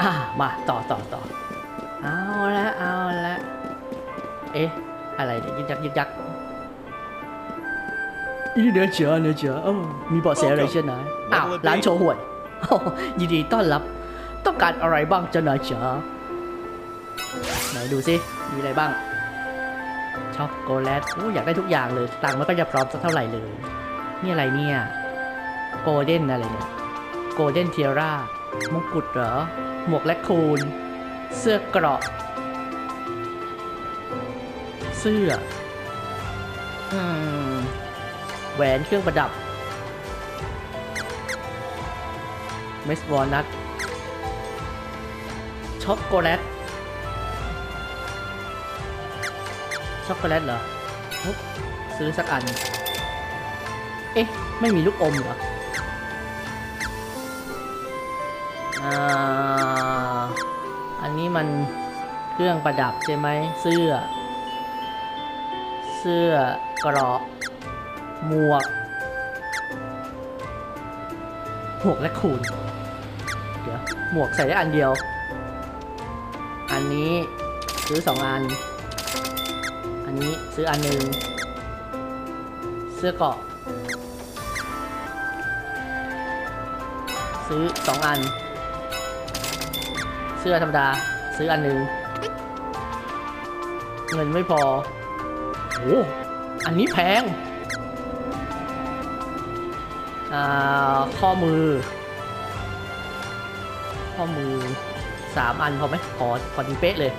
อ่ามาต่อต่อต่อเอาละเอาละเอ๊ะ อะไรเนี่ยยึกยักยึกยักอีเนื้อเจือเนื้อเจือเออมีเบาะแสอะไรเช่นไหนอ้าวร้านโชว์หวยโอ้ยินดีต้อนรับ ต้องการอะไรบ้างเจ้านายจ๋าไหนดูสิมีอะไรบ้างช็อกโกแลตอู้อยากได้ทุกอย่างเลยตังค์มันก็จะพร้อมสักเท่าไหร่เลย นี่อะไรเนี่ย โกลเด้นอะไรเนี่ย โกลเด้นเทียร่ามงกุฎเหรอ หมวกและคูน เสื้อเกราะ เสื้ออืมแหวนเครื่องประดับ เมสวอลนัทช็อกโกแลต ช็อกโกแลตเหรออุ๊บซื้อสักอัน เอ๊ะ ไม่มีลูกอมเหรอ อันนี้มันเครื่องประดับใช่ไหมเสื้อ เสื้อกราะหมวกหมวกและคูณเดี๋ยวหมวกใส่ได้อันเดียว อันนี้ซื้อสองอัน อันนี้ซื้ออันหนึ่งเสื้อเกาะซื้อสองอัน เสื้อธรรมดา ซื้ออันหนึ่งเงินไม่พอโอ้อันนี้แพง อ่า ข้อมือ ข้อมือสามอันพอไหมพอพอดีเป๊ะเลย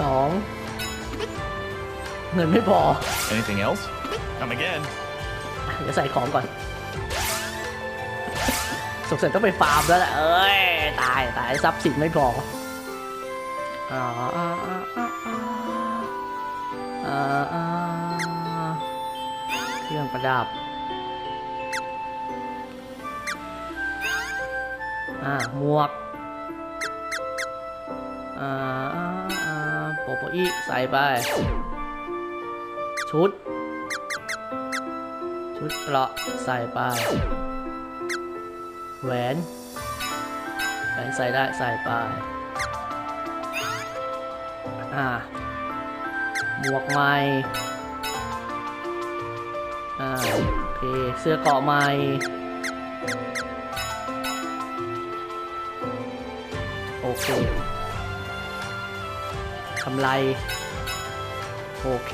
สองเงินไม่พอ Anything else? Come again. เดี๋ยวใส่ของก่อน สงสัยต้องไปฟาร์มแล้วแหละเอ้ย ตาย ตายทรัพย์สินไม่พออ่าอ่าอ่าอ่าอ่าเครื่องประดับ อ่า หมวก อ่าอ่าอ่าโปโปอีใส่ไป ชุด ชุดเกราะใส่ไป แหวนแหวนใส่ได้ใส่ไป อ่า หมวกใหม่ อ่า โอเค เสื้อเกาะใหม่โอเคกำไร โอเค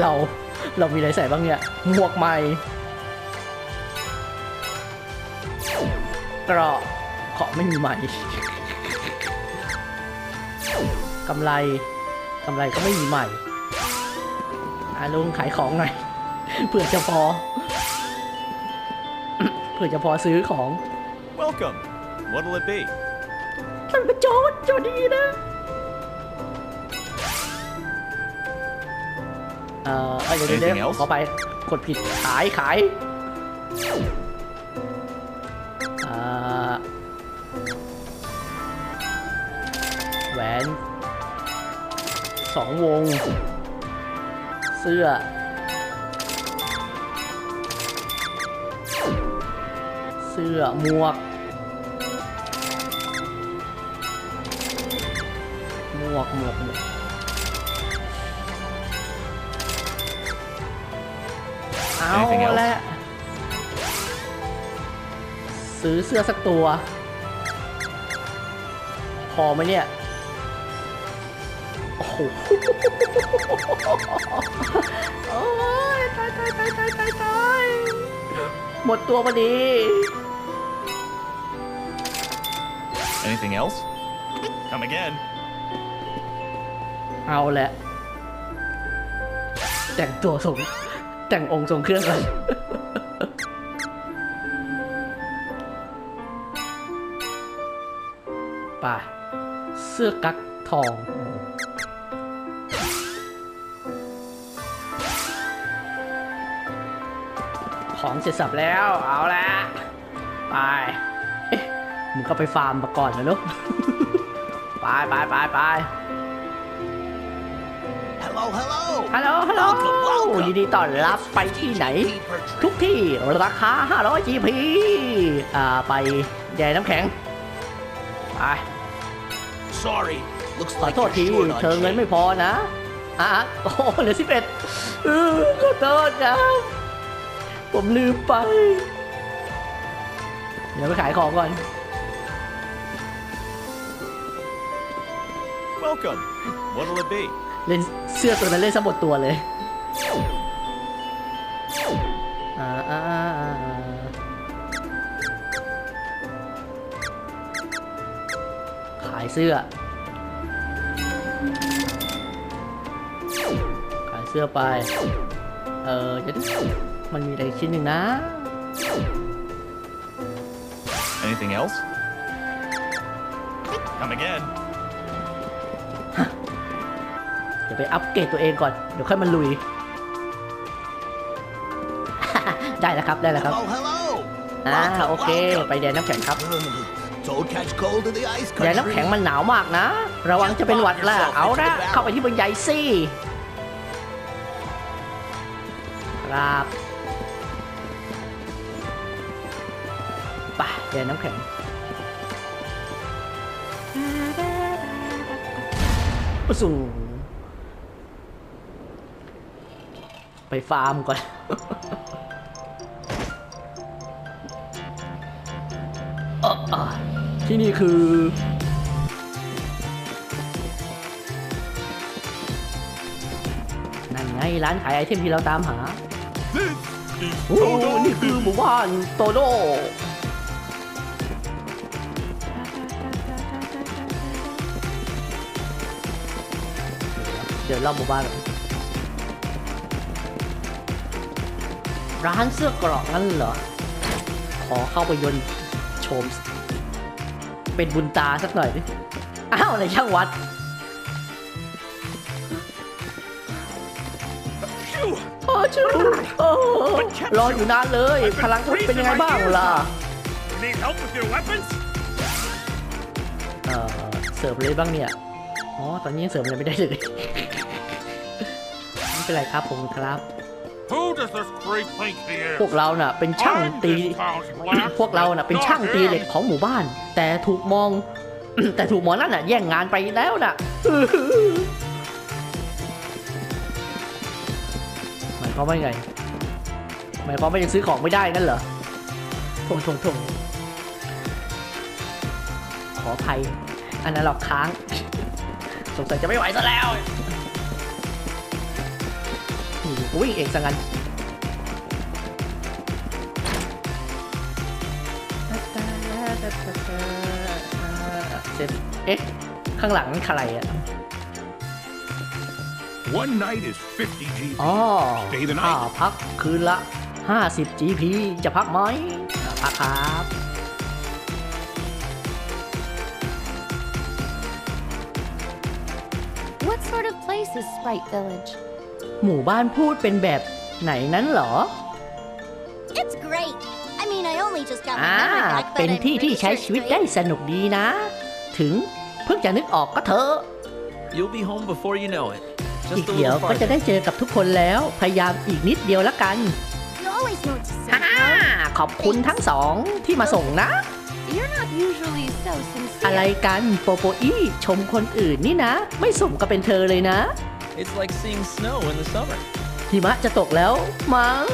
เรา เรามีอะไรใส่บ้างเนี่ย หมวกใหม่เกราะเกราะไม่มีใหม่กำไรกำไรก็ไม่มีใหม่อาลุงขายของหน่อยเผื่อจะพอเผื่อจะพอซื้อของ Welcome. What'll it be? ท่านประโจทย์โจทย์ดีนะ เอ่อเอ้ยเดี๋ยวเดี๋ยวเดี๋ยว Anything else? ขอไปกดผิดขายขายเอ่อแหวนสองวง เสื้อ เสื้อหมวก หมวกหมวกหมวก เอา Anything else? ละซื้อเสื้อสักตัว พอไหมเนี่ยโอ้โหโอ้ยตายตายตายตายตายตายหมดตัวพอดี Anything else? Come again. เอาแหละแต่งตัวส่ง แต่งองค์ทรงเครื่องเลยไป่ะเสื้อกั๊กทอง ของเสร็จสับแล้ว เอาละไปมึงก็ไปฟาร์มมาก่อนนะลูก ไปไปไปไป ฮัลโหลฮัลโหลยินดีต้อนรับไปที่ไหน ทุกที่ราคา 500 GP อ่า ไปแย่น้ำแข็ง ไป Sorry. Looks ขอ like โทษ you're ที short on เธอเงิน change. ไม่พอนะอะโอ้โหเหลือสิบเอ็ดเออขอโทษครับผมลืมไป เดี๋ยวไปขายของก่อน Welcome. What'll it be? เล่นเสื้อตัวนั้นเล่นสมบดตัวเลยอ่าอ่าอ่าขายเสื้อ ขายเสื้อไป เออจะมันมีอะไรชิ้นหนึ่งนะ Anything else? Come again. ไปอัปเกรดตัวเองก่อน เดี๋ยวค่อยมาลุย ได้แล้วครับ ได้แล้วครับ Hello, hello. อ่า Welcome, โอเค welcome. ไปแดนน้ำแข็งครับ Don't catch cold in the ice แดนน้ำ country. แข็งมันหนาวมากนะ ระวังจะเป็นหวัดล่ะ เอาละเข้าไปที่บนใหญ่สิครับไปแดนน้ำแข็งอุสู ไปฟาร์มก่อนออที่นี่คือ นั่นไงร้านขายไอเทมที่เราตามหา This is โอ้นี่คือหมู่บ้านโตโดเดี๋ยวเล่าหมู่บ้าน ร้านเสื้อกรอกนั่นเหรอ ขอเข้าไปยนต์ชมเป็นบุญตาสักหน่อยดิอ้าวในช่างวัด Phew! โอ้ชูโอ้รออยู่นานเลย พลังคุณเป็นยังไงบ้างล่ะ Need help with your weapons? เอ่อเสิร์ฟเลยบ้างเนี่ย อ๋อ ตอนนี้ยังเสิร์ฟอะไรไม่ได้เลย ไม่เป็นไรครับผมครับ พวก is? เราน่ะเป็นช่าง I'm ตี this town's black พวกเราน่ะเป็นช่างตีเหล็กของหมู่บ้าน แต่ถูกมอง แต่ถูกหมอนั่นน่ะแย่งงานไปแล้วน่ะหมายความว่าไงหมายความว่ายังซื้อของไม่ได้นั่นเหรอทงทงทงขออภัยอันนั้นเราค้าง สงสัยจะไม่ไหวซะแล้ว วิ่งเองซะงั้นเสร็จเอ๊ะ ข้างหลังนี่ใครอะ One night is 50 G. อ๋อ Stay the ค่า night. พักคืนละ 50 GP จะพักไหมอะพักครับ What sort of place is Sprite Village? หมู่บ้านพูดเป็นแบบไหนนั้นเหรอ It's great. I mean, I only just got อ่า my memory back, but เป็น I'm ที่ pretty ที่ sure ใช้ it's ชีวิตได้ great. สนุกดีนะ ถึงเพิ่งจะนึกออกก็เถอะ You'll be home before you know it. อีก Just a เดี๋ยว little ก็จะ farther. ได้เจอกับทุกคนแล้ว พยายามอีกนิดเดียวละกัน You always know what to say. ฮ่าขอบคุณทั้งสองที่มาส่งนะ You're not usually so อะไร sincere. กันโปโปอี้ชมคนอื่นนี่นะ ไม่สมกับเป็นเธอเลยนะ It's like seeing snow in the summer. หิมะจะตกแล้วมั้ง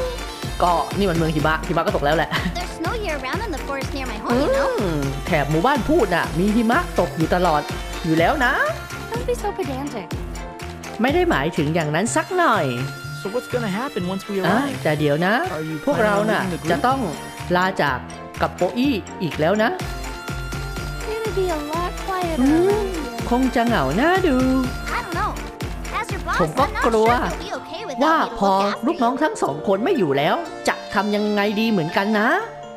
ก็นี่มันเมืองหิมะหิมะก็ตกแล้วแหละ There's snow year round in the forest near my อื home, you know. มแถบหมู่บ้านพูดน่ะ มีหิมะตกอยู่ตลอดอยู่แล้วนะ Don't be so pedantic. ไม่ได้หมายถึงอย่างนั้นสักหน่อย So what's gonna happen once we อะ arrive? แต่เดี๋ยวนะ Are you พวกเรา planning on น่ะ leaving the group? จะต้องลาจากกับโปอี้อีกแล้วนะ It'll be a lot quieter Mm. around here. คงจะเหงาหน้าดู ผมก็ I'm not กลัว sure you'll be okay ว่า without me พ to อ look after ลูกน้อง you. ทั้งสองคนไม่อยู่แล้ว จะทำยังไงดีเหมือนกันนะ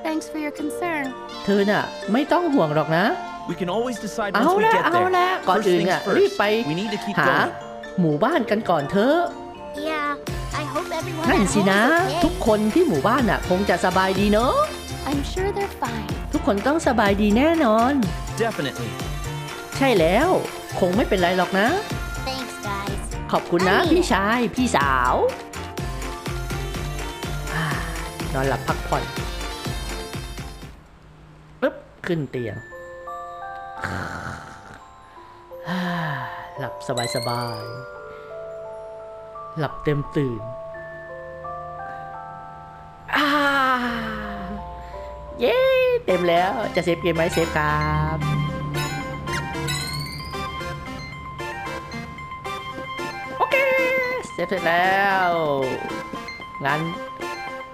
Thanks for your concern. เธอน่ะ ไม่ต้องห่วงหรอกนะ We can always decide เอา once we ละ get เอา there. ละก่อน First อื่น things อะรีบ first. ไป We need to keep หา going. หมู่บ้านกันก่อนเถอะ Yeah, I hope everyone นั่น at สิ home นะ is ทุก okay. คนที่หมู่บ้านน่ะ คงจะสบายดีเนอะ I'm sure they're fine. ทุกคนต้องสบายดีแน่นอน Definitely. ใช่แล้ว คงไม่เป็นไรหรอกนะ Thanks, guys. ขอบคุณนะไม่มีพี่ชายพี่สาวอ่านอนหลับพักผ่อนปึ๊บขึ้นเตียงอ่าหลับสบายสบายๆหลับเต็มตื่นอ่าเย้ เต็มแล้วจะเซฟเกมไหมเซฟครับ ฟเสร็จแล้ว งั้น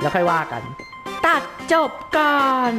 แล้วค่อยว่ากัน ตัดจบก่อน